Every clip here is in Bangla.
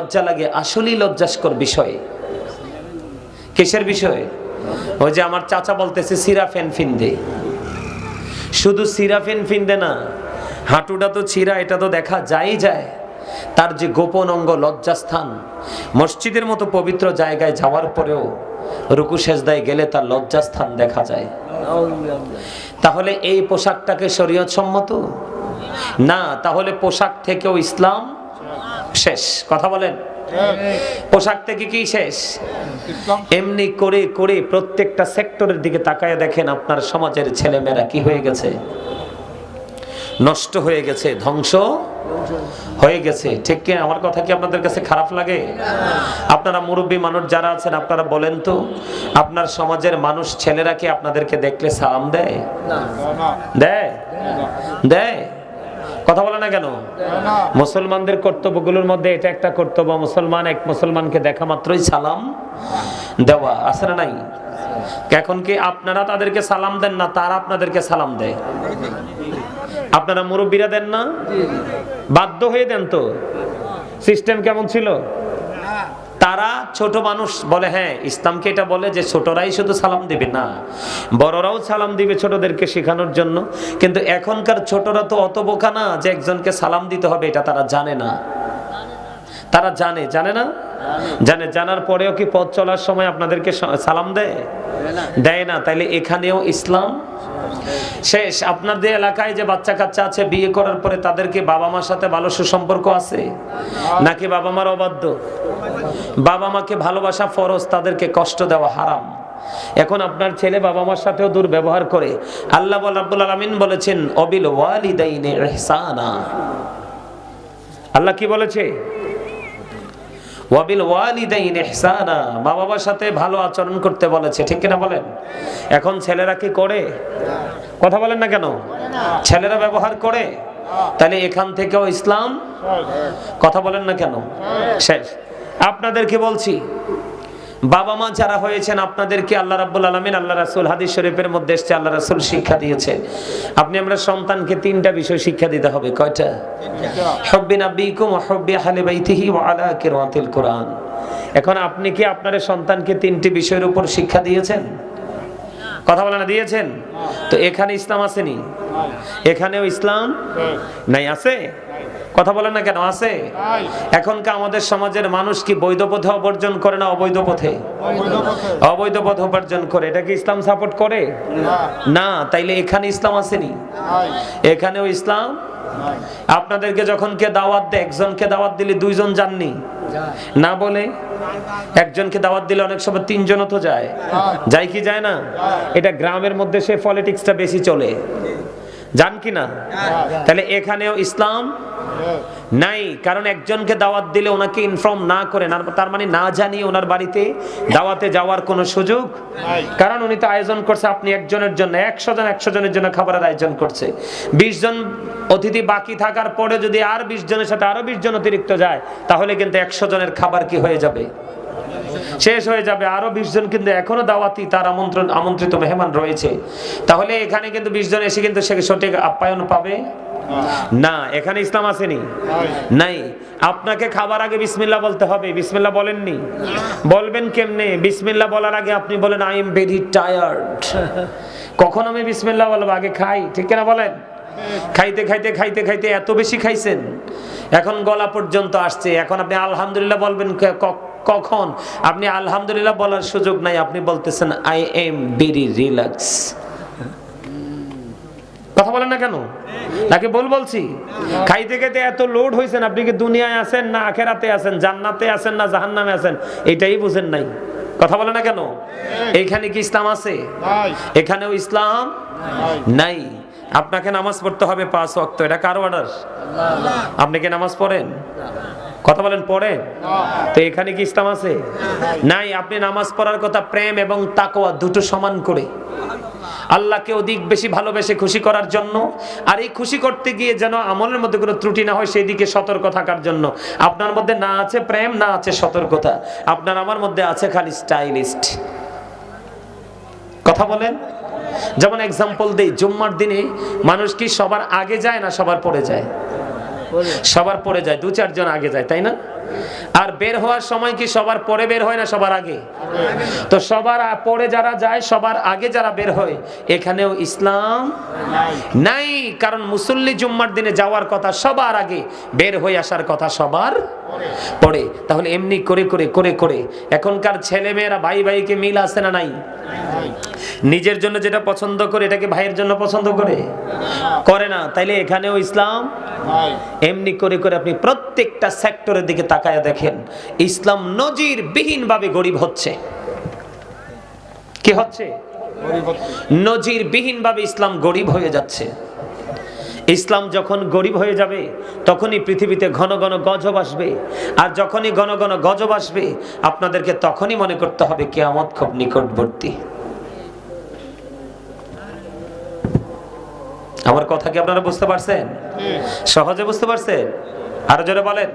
লজ্জা লাগে, আসলেই লজ্জাস্কর বিষয়। কিসের বিষয়? ওই যে আমার চাচা বলতেছে, সিরাফেন ফিন্দে। শুধু সিরাফেন ফিন্দে না, হাঁটুটা তো ছিঁড়া, এটা তো দেখা যায় যায়। তার যে গোপন অঙ্গ লজ্জাস্থান, মসজিদের মতো পবিত্র জায়গায় যাওয়ার পরেও রুকু সেজদায় গেলে তার লজ্জাস্থান দেখা যায়। তাহলে এই পোশাকটাকে শরীয়ত সম্মত না, তাহলে পোশাক থেকেও ইসলাম শেষ। কথা বলেন? পোশাক থেকে কি শেষ? এমনি করে করে প্রত্যেকটা সেক্টরের দিকে তাকায় দেখেন আপনার সমাজের ছেলেমেয়েরা কি হয়ে গেছে? নষ্ট হয়ে গেছে ধ্বংস হয়ে গেছে। ঠিক কি? আমার কথা কি আপনাদের কাছে খারাপ লাগে? আপনারা মুরব্বী মানুষ যারা আছেন আপনারা বলেন তো আপনার সমাজের মানুষ ছেলেরা কি আপনাদেরকে দেখলে সালাম দেয়? দেয়? দেয়? কথা বলে না কেন? মুসলমানদের কর্তব্যগুলোর মধ্যে এটা একটা কর্তব্য মুসলমান এক মুসলমানকে দেখা মাত্রই সালাম দেওয়া আছে না নাই? এখন কি আপনারা তাদেরকে সালাম দেন না তারা আপনাদেরকে সালাম দেয়? আপনারা মুরব্বীরা দেন না? বাধ্য হয়ে দেন তো? সিস্টেম কেমন ছিল? তারা ছোট মানুষ বলে হ্যাঁ ইসলামকে এটা বলে যে ছোটরাই শুধু সালাম দিবে। না, বড়রাও সালাম দিবে ছোটদেরকে শেখানোর জন্য। কিন্তু এখনকার ছোটরা তো অত বোকা না যে একজনকে সালাম দিতে হবে, এটা তারা জানে না। তারা জানে জানে না? জানে। জানার পরেও কি পথ চলার সময় আপনাদেরকে সালাম দেয়? দেয় না। তাইলে এখানেও ইসলাম শেষ। আপনাদের এলাকায় যে বাচ্চা কাচ্চা আছে বিয়ে করার পরে তাদেরকে বাবা মার সাথে ভালো সুসম্পর্ক আছে? নাকি বাবা মার অবাধ্য? বাবা মাকে ভালোবাসা ফরজ তাদেরকে কষ্ট দেওয়া হারাম। এখন আপনার ছেলে বাবা মার সাথেও দুর্ব্যবহার করে। আল্লাহ রাব্বুল আলামিন বলেছেন অবিল ওয়ালিদাইনে ইহসানা। আল্লাহ কি বলেছে? ওয়াবিল ওয়ালিদাইন ইহসানা। মা বাবার সাথে ভালো আচরণ করতে বলেছে, ঠিক কিনা বলেন? এখন ছেলেরা কি করে? কথা বলেন না কেন? ছেলেরা ব্যবহার করে? তাহলে এখান থেকেও ইসলাম? কথা বলেন না কেন? শেষ। আপনাদেরকে বলছি? বাবা মা যারা হয়েছেন আপনাদেরকে আল্লাহ রাব্বুল আলামিন আল্লাহ রাসূল হাদিস শরীফের মধ্যে এসেছে আল্লাহ রাসূল শিক্ষা দিয়েছেন। আপনি আমরা সন্তানকে তিনটা বিষয় শিক্ষা দিতে হবে কয়টা? হব্বি নাবিকুম ওয়া হব্বি আহলি বাইতিহি ওয়া আলা কিরাতিল কোরআন। এখন আপনি কি আপনার সন্তানকে তিনটি বিষয়ের উপর শিক্ষা দিয়েছেন? কথা বলে না দিয়েছেন? তো এখানে ইসলাম আসেনি? এখানেও ইসলাম নাই আছে? কথা বলেন না কেন আছে? এখনকার আমাদের সমাজের মানুষ কি বৈধ পথে অবর্জন করে না অবৈধ পথে? অবৈধ পথ। উপার্জন করে। এটা কি ইসলাম সাপোর্ট করে? না। তাইলে এখানে ইসলাম আসেনি? এখানেও ইসলাম? আপনাদেরকে যখন কে দাওয়াত দেয় একজনকে দাওয়াত দিলে দুইজন যাননি? না বলে? একজনকে দাওয়াত দিলে অনেক সময় তিনজনও তো যায়। যায়। কি যায় না? এটা গ্রামের মধ্যে সে পলিটিক্সটা বেশি চলে। জান কি না তাহলে এখানেও ইসলাম নাই কারণ একজনকে দাওয়াত দিলে ওনাকে ইনফর্ম না করে না তার মানে না জানিয়ে ওনার বাড়িতে দাওয়াতে যাওয়ার কোনো সুযোগ কারণ উনি তো আয়োজন করছে আপনি একজনের জন্য একশো জন একশো জনের জন্য খাবারের আয়োজন করছে। বিশ জন অতিথি বাকি থাকার পরে যদি আর বিশ জনের সাথে আরও বিশ জন অতিরিক্ত যায় তাহলে কিন্তু একশো জনের খাবার কি হয়ে যাবে? শেষ হয়ে যাবে। আরও বিশ জন কিন্তু এখনও দাওয়াতি তার আমন্ত্রণ আমন্ত্রিত মেহমান রয়েছে। তাহলে এখানে কিন্তু বিশ জন এসে কিন্তু সে সঠিক আপ্যায়ন পাবে? না, এখানে ইসলাম আসেনি। নাই। আপনাকে খাবার আগে বিসমিল্লা বলতে হবে। বিসমিল্লা বলেননি? বলবেন কেমনে? বিসমিল্লা বলার আগে আপনি বলেন আই এম ভেরি টায়ার্ড কখন আমি বিসমিল্লা বলব? আগে খাই। ঠিক কিনা বলেন? খাইতে খাইতে খাইতে খাইতে এত বেশি খাইছেন। এখন গলা পর্যন্ত আসছে। এখন আপনি আলহামদুলিল্লাহ বলবেন কখন? আপনি আলহামদুলিল্লাহ বলার সুযোগ নাই। আপনি বলতেছেন আই এম ভেরি রিল্যাক্স কথা বলেন না কেন? নাকি বল বলছি? খাইতে খাইতে এত লোড হয়েছেন আপনি কি দুনিয়ায় আছেন না আখেরাতে আছেন জান্নাতে আছেন না জাহান্নামে আছেন? এটাই বুঝেন নাই। কথা বলে না কেন? এইখানে কি ইসলাম আছে? এখানেও ইসলাম নাই। আপনাকে নামাজ পড়তে হবে পাঁচ ওয়াক্ত। এটা কার অর্ডার আপনি কি নামাজ পড়েন? কথা বলেন পড়েন? তো এখানে কি ইসলাম আছে? নাই আপনি নামাজ পড়ার কথা প্রেম এবং তাকোয়া দুটো সমান করে। আল্লাহকে অধিক বেশি ভালোবেসে খুশি করার জন্য আর এই খুশি করতে গিয়ে যেন আমলের মধ্যে কোনো ত্রুটি না হয় সেই দিকে সতর্ক থাকার জন্য। আপনার মধ্যে না আছে প্রেম না আছে সতর্কতা। আপনার আমার মধ্যে আছে খালি স্টাইলিস্ট। কথা বলেন। যেমন এক্সাম্পল দেই, জুম্মার দিনে মানুষ কি সবার আগে যায় না সবার পরে যায়? সবার পরে যায় দু চারজন আগে যায়, তাই না? আর বের হওয়ার সময় কি সবার পরে বের হয় না সবার আগে? তো সবার পরে যারা যায়, সবার আগে যারা বের হয়, এখানেও ইসলাম নাই। কারণ মুসল্লি জুম্মার দিনে যাওয়ার কথা সবার আগে, বের হয়ে আসার কথা সবার পরে। তাহলে এমনি করে করে করে করে। এখনকার ছেলে মেয়েরা ভাই ভাইকে মিল আছে না নাই? নিজের জন্য যেটা পছন্দ করে এটাকে ভাইয়ের জন্য পছন্দ করে? করে না। তাইলে এখানেও ইসলাম? এমনি করে করে আপনি প্রত্যেকটা সেক্টরের দিকে তাকায় দেখেন ইসলাম নজির বিহীন ভাবে গরিব হচ্ছে। কি হচ্ছে? নজির বিহীন ভাবে ইসলাম গরিব হয়ে যাচ্ছে। ইসলাম যখন গরিব হয়ে যাবে তখনই পৃথিবীতে ঘন ঘন গজব আসবে। আর যখনই ঘন ঘন গজব আসবে আপনাদেরকে তখনই মনে করতে হবে কেয়ামত খুব নিকটবর্তী। আমার কথা কি আপনারা বুঝতে পারছেন? সহজে বুঝতে পারছেন? আরও জোরে বলেন।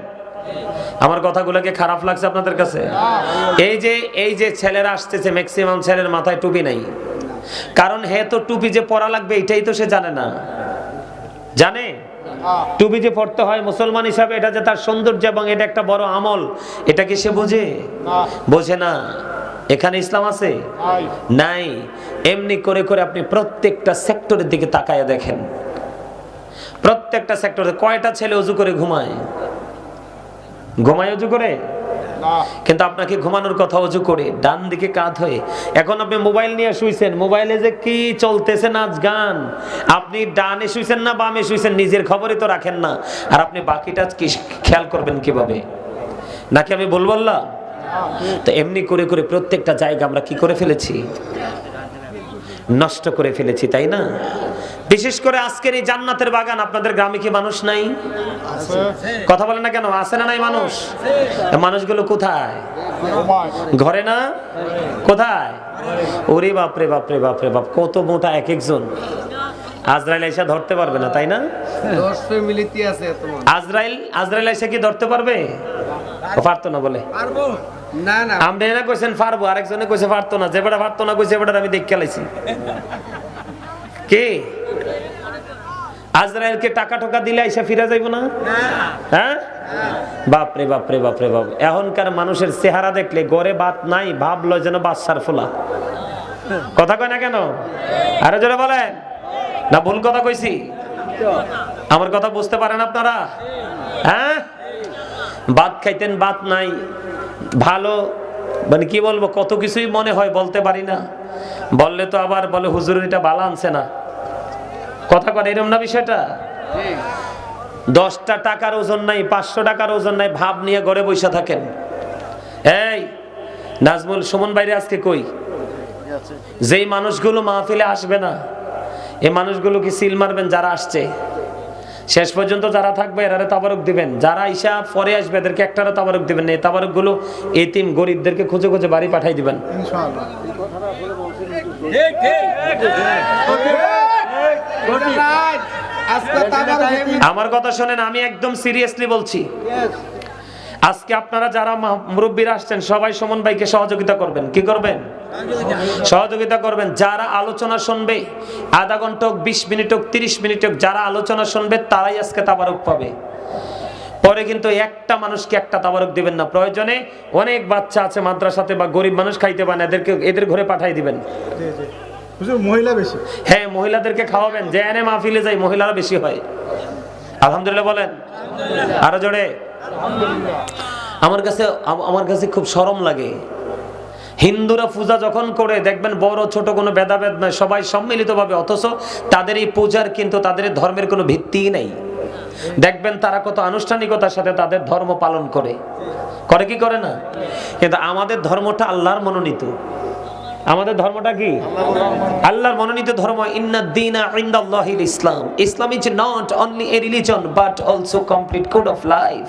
আমার কথাগুলোকে খারাপ লাগছে আপনাদের কাছে? এই যে এই যে ছেলেরা আসতেছে ম্যাক্সিমাম ছেলের মাথায় টুপি নাই। কারণ হে তো টুপি যে পরা লাগবে, এটাই তো সে জানে না। জানে? টুপি যে পড়তে হয় মুসলমান হিসাবে, এটা যে তার সৌন্দর্য এবং এটা একটা বড় আমল, এটা কি সে বোঝে? বোঝে না। এখানে ইসলাম আছে? নাই। এমনি করে করে আপনি প্রত্যেকটা সেক্টরের দিকে তাকায় দেখেন। প্রত্যেকটা সেক্টরে কয়টা ছেলে উজু করে ঘুমায়? ঘুমায় উজু করে? কিন্তু আপনাকে ঘুমানোর কথা অজু করে ডান দিকে কাত হয়ে। এখন আপনি মোবাইল নিয়ে শুইছেন মোবাইলে যে কি চলতেছে নাচ গান? আপনি ডানে শুইছেন না বামে শুইছেন নিজের খবরই তো রাখেন না। আর আপনি বাকিটা কি খেয়াল করবেন কীভাবে? নাকি আমি বল বললাম? তো এমনি করে করে প্রত্যেকটা জায়গা আমরা কি করে ফেলেছি? নষ্ট করে ফেলেছি তাই না? বিশেষ করে আজকের এই জান্নাতের বাগান আপনাদের গ্রামে কি মানুষ নাই? কথা বলে না কেন? আছে না নাই মানুষ? মানুষগুলো কোথায়? ঘরে না? কোথায়? ওরে বাপরে বাপরে বাপরে বাপ কত মোটা এক একজন। আজরাইল এসে ধরতে পারবে না তাই না? আজরাইল আজরাইল এসে কি ধরতে পারবে? পারতো না বলে। পারব। না না। আপনি না কইছেন পারব আরেকজনে কইছে পারতো না। যে বেটা পারতো না কইছে বেটা আমি দেখে লাইছি। কে? আজরাইলকে টাকা টাকা দিলে আইসা ফিরে যাইব না? হ্যাঁ? বাপরে বাপরে বাপরে বাপ এখনকার মানুষের চেহারা দেখলে গড়ে বাত নাই ভাব লয় যেন বাচ্চার ফোলা। কথা কয় না কেন? আরে জোরে বলেন। না ভুল কথা কইছি। আমার কথা বুঝতে পারেন আপনারা? হ্যাঁ? ভাত খাইতেন, ভাত নাই। ভালো মানে কি বলব, কত কিছুই মনে হয়, বলতে পারি না। বললে তো আবার বলে, হুজুর, এটা ভালো আনছে না। কথা কন, এরম না বিষয়টা? দশটা টাকার ওজন নাই, পাঁচশো টাকার ওজন নাই, ভাব নিয়ে ঘরে বসে থাকেন। এই, নাজমুল, সুমন বাইরে আজকে কই? যেই মানুষগুলো মাহফিলে আসবে না এই মানুষগুলো কি সিল মারবেন যারা আসছে? শেষ পর্যন্ত যারা থাকবে এরারে তাবারক দিবেন। যারা ইসা পরে আসবে এদেরকে একটারে তাবারক দিবেন এই তাবারুকগুলো এতিম গরিবদেরকে খুঁজে খুঁজে বাড়ি পাঠাই দিবেন। আমার কথা শোনেন আমি একদম সিরিয়াসলি বলছি। আজকে আপনারা যারা মুরব্বীরা আসছেন সবাই সুমন ভাইকে সহযোগিতা করবেন। কি করবেন? সহযোগিতা করবেন। যারা আলোচনা শুনবে আধা ঘণ্টা হোক বিশ মিনিট হোক তিরিশ মিনিট হোক যারা আলোচনা শুনবে তারাই আজকে তাবারক পাবে। পরে কিন্তু একটা মানুষকে একটা তাবারক দিবেন না। প্রয়োজনে অনেক বাচ্চা আছে মাদ্রাসাতে বা গরিব মানুষ খাইতে পারে এদেরকে এদের ঘরে পাঠাই দিবেন। মহিলা বেশি। হ্যাঁ মহিলাদেরকে খাওয়াবেন। যে এনে মাহফিলে যাই মহিলারা বেশি হয়। আলহামদুলিল্লাহ বলেন। আরও জোরে। আমার কাছে আমার কাছে খুব শরম লাগে। হিন্দুরা পূজা যখন করে, দেখবেন বড় ছোট কোনো ভেদাভেদ নয়, সবাই সম্মিলিতভাবে, অথচ তাদের এই পূজার কিন্তু তাদের ধর্মের কোনো ভিত্তিই নেই। দেখবেন তারা কত আনুষ্ঠানিকতার সাথে তাদের ধর্ম পালন করে। করে কি করে না? কিন্তু আমাদের ধর্মটা আল্লাহর মনোনীত। আমাদের ধর্মটা কি? আল্লাহর মনোনীত ধর্ম ইসলাম। Islam is not only a religion but also complete code of life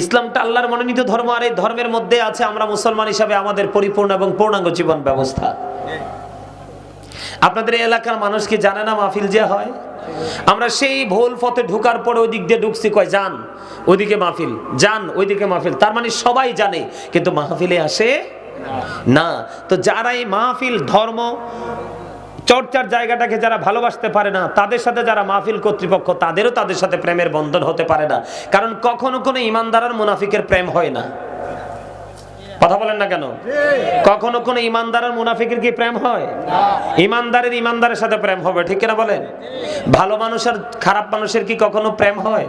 ইসলামটা আল্লাহর মনোনীত ধর্ম আর এই ধর্মের মধ্যে আছে আমরা মুসলমান হিসাবে আমাদের পরিপূর্ণ এবং পূর্ণাঙ্গ জীবন ব্যবস্থা। আপনাদের এলাকার মানুষ কি জানে না মাহফিল যে হয়? আমরা সেই ভুল পথে ঢুকার পরে ওই দিক দিয়ে ঢুকছি, কয়, যান, ওইদিকে মাহফিল, যান, ওইদিকে মাহফিল। তার মানে সবাই জানে, কিন্তু মাহফিলে আসে না। তো যারা এই মাহফিল ধর্ম চর্চার জায়গাটাকে যারা ভালোবাসতে পারে না, তাদের সাথে যারা মাহফিল কর্তৃপক্ষ, তাদেরও তাদের সাথে প্রেমের বন্ধন হতে পারে না। কারণ কখনো কোনো ইমানদার আর মুনাফিকের প্রেম হয় না। কথা বলেন না কেন? কখনো কোনো ইমানদার আর মুনাফিকের কি প্রেম হয়? ইমানদারের ইমানদারের সাথে প্রেম হবে, ঠিক কিনা বলেন? ভালো মানুষের, খারাপ মানুষের কি কখনো প্রেম হয়?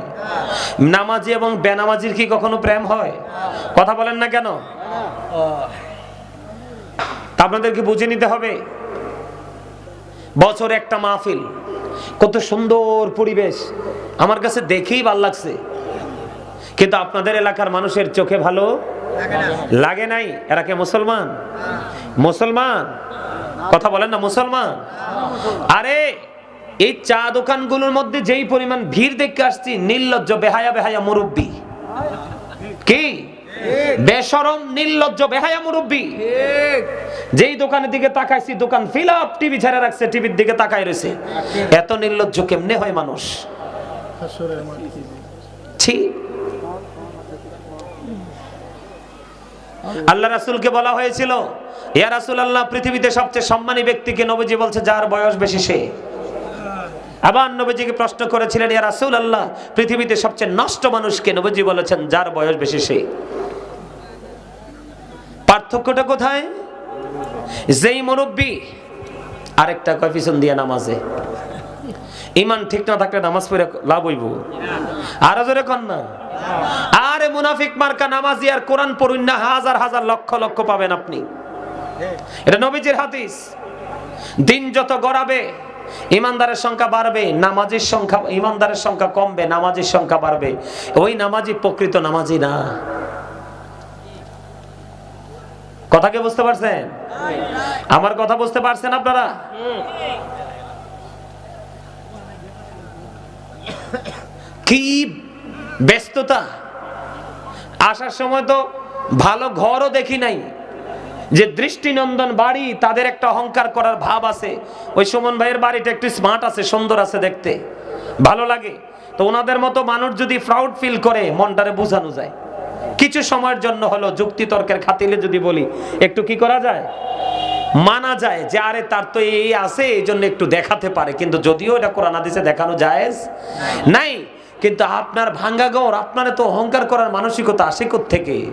নামাজি এবং বেনামাজির কি কখনো প্রেম হয়? কথা বলেন না কেন? তা আপনাদেরকে বুঝে নিতে হবে। বছর একটা মাহফিল। কত সুন্দর পরিবেশ। আমার কাছে দেখেই ভালো লাগছে। কিন্তু আপনাদের এলাকার মানুষের চোখে ভালো লাগে নাই? এরা কে মুসলমান? মুসলমান? কথা বলেন না, মুসলমান? আরে, এই চা দোকানগুলোর মধ্যে যেই পরিমাণ ভিড় দেখতে আসছি, নির্লজ্জ, বেহায়া বেহায়া মুরব্বী। কি? বেসরম নির্লজ্জ বেহায়া মুরব্বী। যেই দোকানের দিকে তাকাইছি দোকান ফিল আপ টিভি ছেড়ে রাখছে টিভির দিকে তাকাই রয়েছে। এত নির্লজ্জ কেমনে হয় মানুষ? ছি। আল্লাহ রাসূলকে বলা হয়েছিল ইয়া রাসুল আল্লাহ পৃথিবীতে সবচেয়ে সম্মানী ব্যক্তিকে নবীজি বলছে যার বয়স বেশি সে। আবার নবীজিকে প্রশ্ন করেছিলেন, ইয়া রাসূল আল্লাহ পৃথিবীতে সবচেয়ে নষ্ট মানুষকে নবীজি বলেছেন, যার বয়স বেশি সে। পার্থক্যটা কোথায়? যেই মুরব্বী আরেকটা কয় দিয়ে নামাজে ইমান ঠিক না থাকলে নামাজ পড়ে লাভ হইব। আরও জোরে কন না। আরে মুনাফিক মার্কা নামাজি আর কোরআন পড়ুন না, হাজার হাজার লক্ষ লক্ষ পাবেন আপনি। এটা নবীজির হাদিস। দিন যত গড়াবে ইমানদারের সংখ্যা বাড়বে, নামাজির সংখ্যা, ইমানদারের সংখ্যা কমবে, নামাজির সংখ্যা বাড়বে। ওই নামাজি প্রকৃত নামাজি না। কথা কি বুঝতে পারছেন? আমার কথা বুঝতে পারছেন আপনারা? কি ব্যস্ততা? আসার সময় তো ভালো ঘরও দেখি নাই। যে দৃষ্টিনন্দন বাড়ি তাদের একটা অহংকার করার ভাব আছে। ওই সুমন ভাইয়ের বাড়িটা একটু স্মার্ট আছে সুন্দর আছে দেখতে। ভালো লাগে। তো ওনাদের মতো মানুষ যদি প্রাউড ফিল করে মনটারে বোঝানো যায়। কিছু সময়ের জন্য হলো যুক্তি তর্কের খাতিলে যদি বলি একটু কি করা যায়? মানা যায় যে আরে তার তো এই আছে এই জন্য একটু দেখাতে পারে। কিন্তু যদিও এটা কোরআন হাদিসে দেখানো যায় নাই। কিন্তু আপনার ভাঙ্গা গড় আপনার তো অহংকার করার মানসিকতা আসে থেকে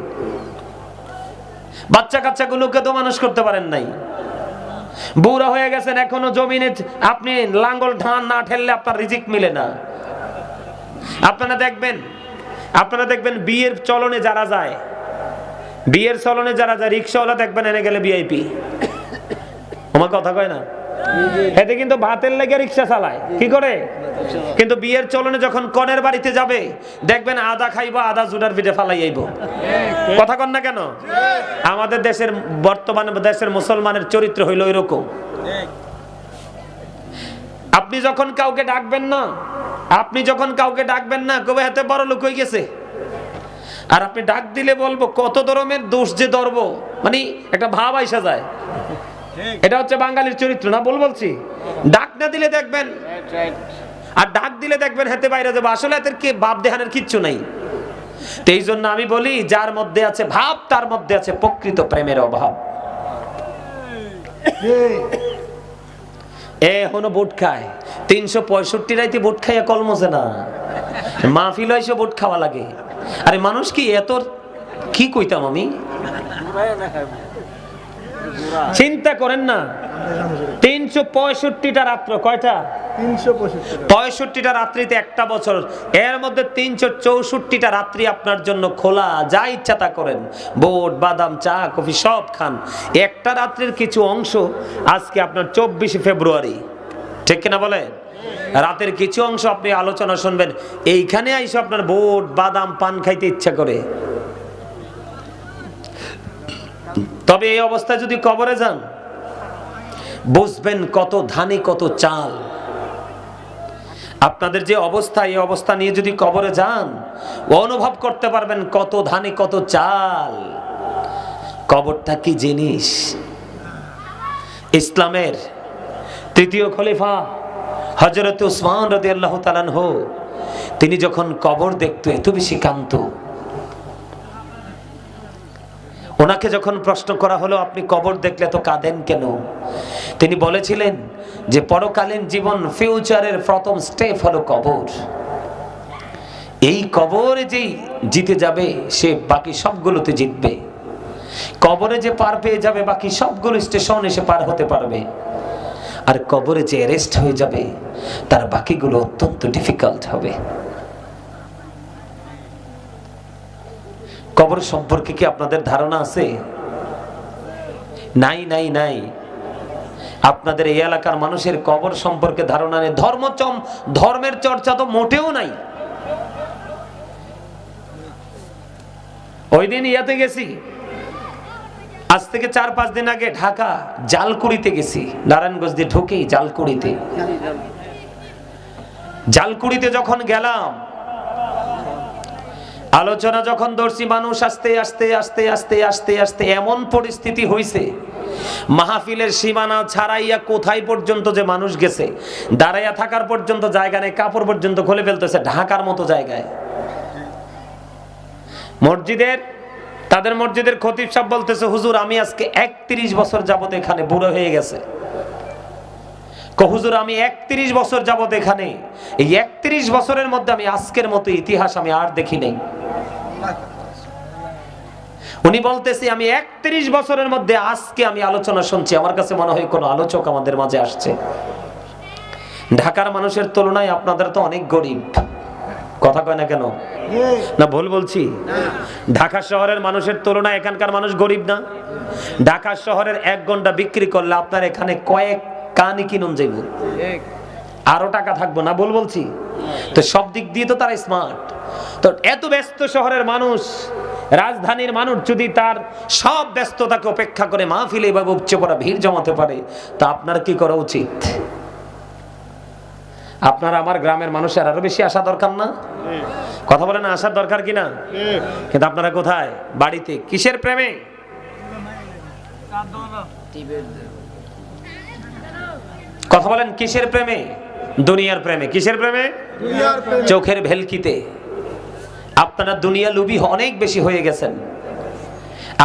বাচ্চা কাচ্চাগুলোকে তো মানুষ করতে পারেন নাই। বুড়া হয়ে গেছেন, এখনও জমিনে আপনি লাঙ্গল ধান না ঠেললে আপনার রিজিক মিলে না। আপনারা দেখবেন আপনারা দেখবেন বিয়ের চলনে যারা যায়, বিয়ের চলনে যারা যায়, রিক্সাওয়ালা দেখবেন এনে গেলে ভিআইপি আমার কথা কয় না? এতে কিন্তু ভাতের লেগে রিক্সা চালায়। কি করে? কিন্তু বিয়ের চলনে যখন কনের বাড়িতে যাবে, দেখবেন আদা খাইবো, আদা জুডার পিঠে ফালাই আইব। কথা কন না কেন? আমাদের দেশের বর্তমানে দেশের মুসলমানের চরিত্র হইল এরকম। আপনি যখন কাউকে ডাকবেন না, আপনি যখন কাউকে ডাকবেন না, কবে হাতে বড় লোক হয়ে গেছে? আর আপনি ডাক দিলে বলব, কত ধরনের দোষ যে ধরবো? মানে একটা ভাব আইসা যায়। এটা হচ্ছে বাঙালির চরিত্র, না বল বলছি? ডাক না দিলে দেখবেন, আর ডাক দিলে দেখবেন হাতে বাইরে যাব। আসলে এদের কি ভাব দেহানের কিচ্ছু নাই। তো এই জন্য আমি বলি, যার মধ্যে আছে ভাব, তার মধ্যে আছে প্রকৃত প্রেমের অভাব। এ হনো বুট খায়। তিনশো পঁয়ষট্টি রাইতে বুট খাইয়া কলমছে না। মাহফিল এসে বুট খাওয়া লাগে। আরে মানুষ কি এত কি কইতাম আমি? চিন্তা করেন না। তিনশো পঁয়ষট্টিটা রাত্র কয়টা? পঁয়ষট্টিটা। রাত্রিতে একটা বছর। এর মধ্যে তিনশো চৌষট্টিটা রাত্রি আপনার জন্য খোলা। যা ইচ্ছা তা করেন। বোট বাদাম চা কফি সব খান। একটা রাত্রির কিছু অংশ আজকে আপনার চব্বিশে ফেব্রুয়ারি। ঠিক কিনা বলে রাতের কিছু অংশ আপনি আলোচনা শুনবেন। এইখানে আইসে আপনার বোট বাদাম পান খাইতে ইচ্ছা করে। তবে এই অবস্থায় যদি কবরে যান, বুঝবেন কত ধানে, কত চাল। আপনাদের যে অবস্থা, এই অবস্থা নিয়ে যদি কবরে যান, অনুভব করতে পারবেন কত ধানে, কত চাল। কবরটা কি জিনিস? ইসলামের তৃতীয় খলিফা হজরত উসমান রদি আল্লাহ তালানহ তিনি যখন কবর দেখতো, এত বেশি কান্ত ওনাকে যখন প্রশ্ন করা হলো, আপনি কবর দেখলে তো কাঁদেন কেন? তিনি বলেছিলেন যে, পরকালীন জীবন ফিউচারের প্রথম স্টেপ হলো কবর। এই কবরে যেই জিতে যাবে, সে বাকি সবগুলোতে জিতবে। কবরে যে পার পেয়ে যাবে, বাকি সবগুলো স্টেশন এসে পার হতে পারবে। আর কবরে যে অ্যারেস্ট হয়ে যাবে, তার বাকিগুলো অত্যন্ত ডিফিকাল্ট হবে। কবর সম্পর্কে কি আপনাদের ধারণা আছে? নাই নাই নাই। আপনাদের এই এলাকার মানুষের কবর সম্পর্কে ধারণা নেই। ধর্মচম ধর্মের চর্চা তো মোটেও নাই। ওই দিন ইয়াতে গেছি। আজ থেকে চার, পাঁচ দিন আগে ঢাকা জালকুড়িতে গেছি। নারায়ণগঞ্জ দিয়ে ঢুকেই জালকুড়িতে। জালকুড়িতে যখন গেলাম আলোচনা যখন দর্শি মানুষ আস্তে আস্তে আস্তে আস্তে আস্তে আস্তে এমন পরিস্থিতি হয়েছে মাহফিলের সীমানা ছাড়াইয়া কোথায় পর্যন্ত যে মানুষ গেছে, দাঁড়াইয়া থাকার পর্যন্ত জায়গা নেই, কাপড় পর্যন্ত খুলে ফেলতেছে, ঢাকার মতো জায়গায়। মসজিদের, তাদের মসজিদের খতিব সাহেব বলতেছে, হুজুর, আমি আজকে একত্রিশ বছর যাবত এখানে বুড়ো হয়ে গেছে। কো হুজুর, আমি একত্রিশ বছর যাবত এখানে। এই একত্রিশ বছরের মধ্যে আমি আজকের মতো ইতিহাস আমি আর দেখি নাই। উনি বলতেছে, আমি একত্রিশ বছরের মধ্যে আজকে আমি আলোচনা শুনছি। আমার কাছে মনে হয় কোনো আলোচক আমাদের মাঝে আসছে। ঢাকার মানুষের তুলনায় আপনাদের তো অনেক গরিব। কথা কয় না কেন? না, ভুল বলছি। ঢাকা শহরের মানুষের তুলনায় এখানকার মানুষ গরিব না। ঢাকা শহরের এক ঘণ্টা বিক্রি করলে আপনার এখানে কয়েক কানি কিনুন যাইব? আরও টাকা থাকব না, ভুল বলছি? তো সব দিক দিয়ে তো তারা স্মার্ট তো এত ব্যস্ত শহরের মানুষ, রাজধানীর মানুষ যদি তার সব ব্যস্ততাকে উপেক্ষা করে মাহফিলে বা উপচে পড়া ভিড় জমাতে পারে, তা আপনার কি করা উচিত? আপনার আমার গ্রামের মানুষের আরও বেশি আসা দরকার না? কথা বলেন আসার দরকার কি না? কিন্তু আপনারা কোথায়? বাড়িতে? কিসের প্রেমে? কথা বলেন কিসের প্রেমে? দুনিয়ার প্রেমে। কিসের প্রেমে? চোখের ভেলকিতে। আপনারা দুনিয়া লুবি অনেক বেশি হয়ে গেছেন।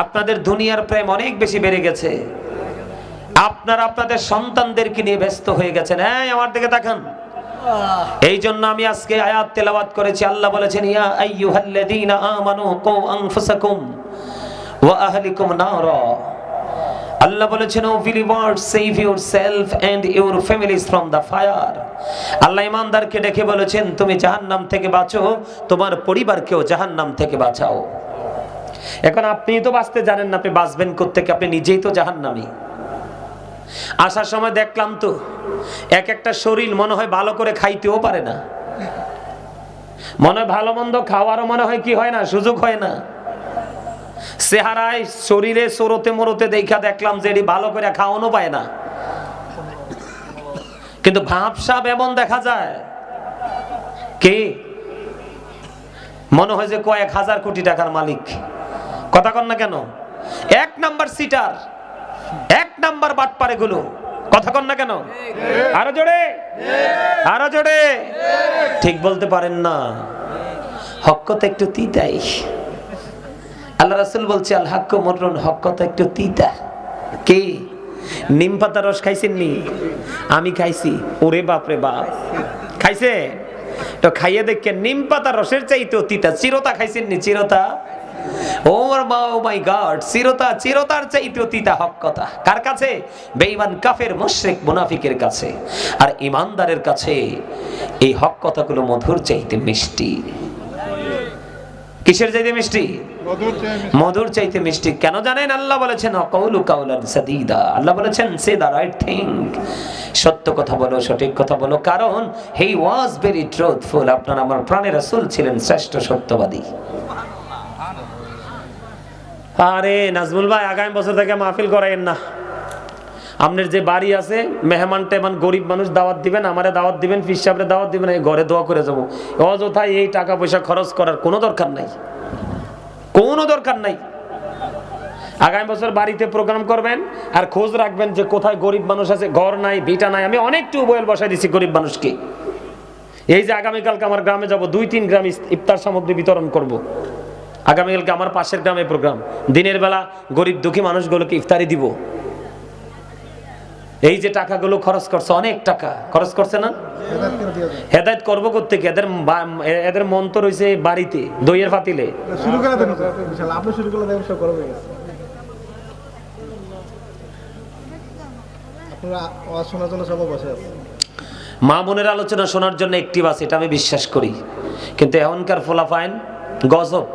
আপনাদের দুনিয়ার প্রেম অনেক বেশি বেড়ে গেছে। আপনারা আপনাদের সন্তানদেরকে নিয়ে ব্যস্ত হয়ে গেছেন। হ্যাঁ আমার দিকে তাকান। এই জন্য আমি আজকে আয়াত তেলাওয়াত করেছি। আল্লাহ বলেছেন ইয়া আইয়ুহাল্লাযীনা আমানু কু আনফুসাকুম ওয়া আহলিকুম নারা। আল্লাহ বলেছেন O believers save yourself and your families from the fire আল্লাহ ইমানদারকে ডেকে বলেছেন, তুমি জাহান্নাম থেকে বাঁচো, তোমার পরিবারকেও জাহান্নাম থেকে বাঁচাও। এখন আপনি তো বাঁচতে জানেন না, আপনি বাঁচবেন কোত্থেকে? আপনি নিজেই তো জাহান্নামী। আসার সময় দেখলাম তো, এক একটা শরীর মনে হয় ভালো করে খাইতেও পারে না। মনে হয় ভালো মন্দ খাওয়ারও মনে হয় কি হয় না, সুযোগ হয় না। চেহারায়, শরীরে সরতে মরতে দেখা দেখলাম যে এটি ভালো করে খাওয়ানো পায় না। কিন্তু ভাবসাব এমন দেখা যায়। কি? মনে হয় যে কয়েক হাজার কোটি টাকার মালিক। কথা কন না কেন? এক নাম্বার সিটার, এক নাম্বার বাটপারে গুলো কথা কন না কেন? আরও জোরে? আরও জোরে? ঠিক বলতে পারেন না। হক্কত একটু তিতাই। আল্লাহ রাসুল বলছে, আল হাক্ক মরুন হক্কত একটু তিতা। কে? নিম পাতা রস খাইছেন নি? আমি খাইছি। ওরে বাপ রে বাপ। খাইছে? তো খাইয়ে দেখে নিম পাতা রসের চাইতেও তিতা। চিরতা খাইছেন নি? চিরতা? ও মাই গড, চিরতা, চিরতার চাইতেও তিতা হক কথা। কার কাছে? বেঈমান, কাফের, মুশরিক, মুনাফিকের কাছে। আর ইমানদারের কাছে এই হক কথাগুলো মধুর চাইতে মিষ্টি। কিসের চাইতে মিষ্টি? মধুর চাইতে মিষ্টি। কেন জানেন? আল্লাহ বলেছেন অকৌলু কাউলান সাদিদা। আল্লাহ বলেছেন সে দা রাইট থিং। সত্য কথা বলো সঠিক কথা বলো। কারণ হি ওয়াজ ভেরি ট্রুথফুল। আপনার আমার প্রাণের রাসূল ছিলেন শ্রেষ্ঠ সত্যবাদী। আরে নাজমুল ভাই আগামী বছর থেকে মাহফিল করাইন না। আপনার যে বাড়ি আছে, মেহমান টেমান গরিব মানুষ দাওয়াত দিবেন, আমারে দাওয়াত দিবেন ফিস সাহেবের দাওয়াত দিবেন, এই ঘরে দোয়া করে যাব। অযথায় এই টাকা পয়সা খরচ করার কোনো দরকার নাই। কোনো দরকার নাই। আগামী বছর বাড়িতে প্রোগ্রাম করবেন আর খোঁজ রাখবেন যে কোথায় গরিব মানুষ আছে, ঘর নাই, ভিটা নাই, আমি অনেক টিউবওয়েল বসাই দিছি গরিব মানুষকে। এই যে আগামীকালকে আমার গ্রামে যাব, দুই তিন গ্রাম ইফতার সামগ্রী বিতরণ করব। আগামীকালকে আমার পাশের গ্রামে প্রোগ্রাম। দিনের বেলা গরিব দুঃখী মানুষগুলোকে ইফতারি দিব। এই যে টাকাগুলো খরচ করছে অনেক টাকা। খরচ করছে না? হেদায়ত করব করতে এদের এদের মন তো রয়েছে বাড়িতে দইয়ের আছে মা বোনের আলোচনা শোনার জন্য একটি বাস এটা আমি বিশ্বাস করি। কিন্তু এখনকার ফোলাফাইন গজব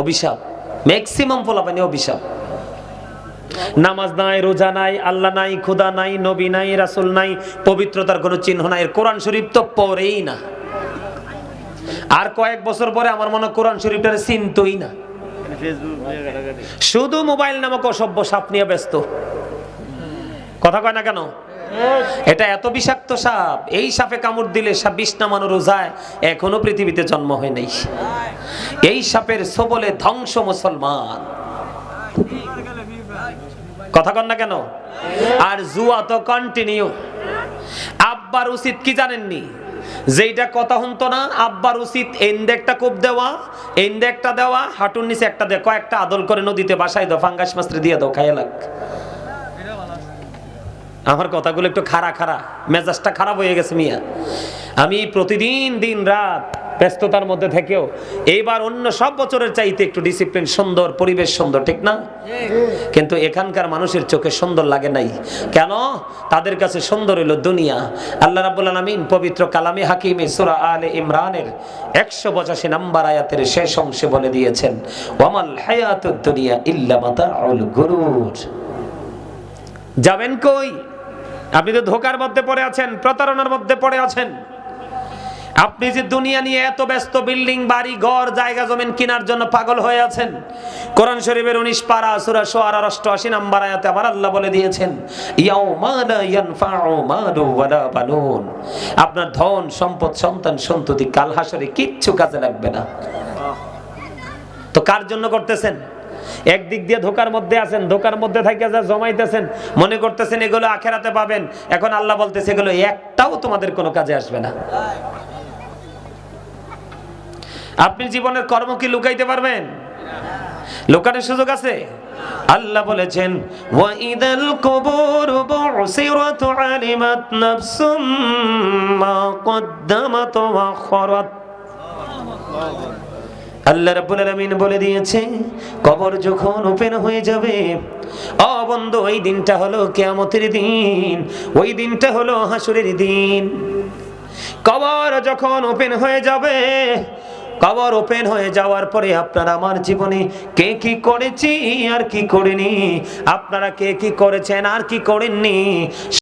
অভিশাপ। ম্যাক্সিমাম ফোলাফাইনে অভিশাপ। নামাজ নাই, রোজা নাই, আল্লাহ নাই, খুদা নাই, নবী নাই, রাসুল নাই, পবিত্রতার কোনো চিহ্ন নাই। কোরআন শরীফ তো পড়েই না। আর কয়েক বছর পরে আমার মনে কোরআন শরীফটার চিন্তই না। শুধু মোবাইল নামক অসভ্য সাপ নিয়ে ব্যস্ত। কথা কয় না কেন? এটা এত বিষাক্ত সাপ, এই সাপে কামড় দিলে সাপ বিষ নামানো রোজায় এখনও পৃথিবীতে জন্ম হয় নাই। এই সাপের সবলে ধ্বংস মুসলমান। কথা কন না কেন? আর জুয়া তো কন্টিনিউ আব্বার উচিত কি জানেননি? যেইটা কথা শুনতো না, আব্বার উচিত এন্দে একটা কোপ দেওয়া এন্দে একটা দেওয়া, হাঁটুর নিচে একটা দেওয়া। কয়েকটা আদল করে নদীতে বাসায় দাও ফাঙ্গাস মাস্ত্রে দিয়ে দাও, খাইয়া লাগ। আমার কথাগুলো একটু খাড়া খাড়া, মেজাজটা খারাপ হয়ে গেছে মিয়া। আমি প্রতিদিন দিন রাত ব্যস্ততার মধ্যে থেকেও। এইবার অন্য সব বছরের চাইতে একটু ডিসিপ্লিন সুন্দর, পরিবেশ সুন্দর, ঠিক না? কিন্তু এখানকার মানুষের চোখে সুন্দর লাগে নাই। কেন? তাদের কাছে সুন্দর হইল দুনিয়া। আল্লাহ রাব্বুল আলামিন পবিত্র কালামে হাকিমে সূরা আলে ইমরানের 185 নাম্বার আয়াতের শেষ অংশে বলে দিয়েছেন, ওয়ামাল হায়াতুদ দুনিয়া ইল্লা মাতাউল গুরুর। যাবেন কই? আপনি তো ধোকার মধ্যে পড়ে আছেন, প্রতারণার মধ্যে পড়ে আছেন। আপনি যে দুনিয়া নিয়ে এত ব্যস্ত, বিল্ডিং, বাড়ি, ঘর, জায়গা, জমিন কেনার জন্য পাগল হয়ে আছেন? কোরআন শরীফের উনিশ পারা, সুরা সোয়ার অষ্টআশি নাম্বার আয়াতে আমার আল্লাহ বলে দিয়েছেন আপনার ধন, সম্পদ, সন্তান, সন্ততি, কাল হাসরে কিচ্ছু কাজে লাগবে না। তো কার জন্য করতেছেন? একদিক দিয়ে ধোকার মধ্যে আছেন, ধোকার মধ্যে থাকে যা জমাইতেছেন, মনে করতেছেন এগুলো আখেরাতে পাবেন। এখন আল্লাহ বলতেছে এগুলো একটাও তোমাদের কোনো কাজে আসবে না। আপনি জীবনের কর্ম কি লুকাইতে পারবেন? লুকানোর সুযোগ আছে? আল্লাহ বলেছেন, ওয়াইদাল কুবুর বুসিরাত আলিমাত নাফসুম মা কদ্দামাত ওয়া আখরাত আল্লাহ রাব্বুল আলামিন বলে দিয়েছে, কবর যখন ওপেন হয়ে যাবে ও বন্ধু, ওই দিনটা হলো কিয়ামতের দিন, ওই দিনটা হলো হাসুরের দিন। কবর যখন ওপেন হয়ে যাবে কবর ওপেন হয়ে যাওয়ার পরে আপনারা আমার জীবনে কে কি করেছি আর কি করেনি? আপনারা কে কি করেছেন আর কি করেননি?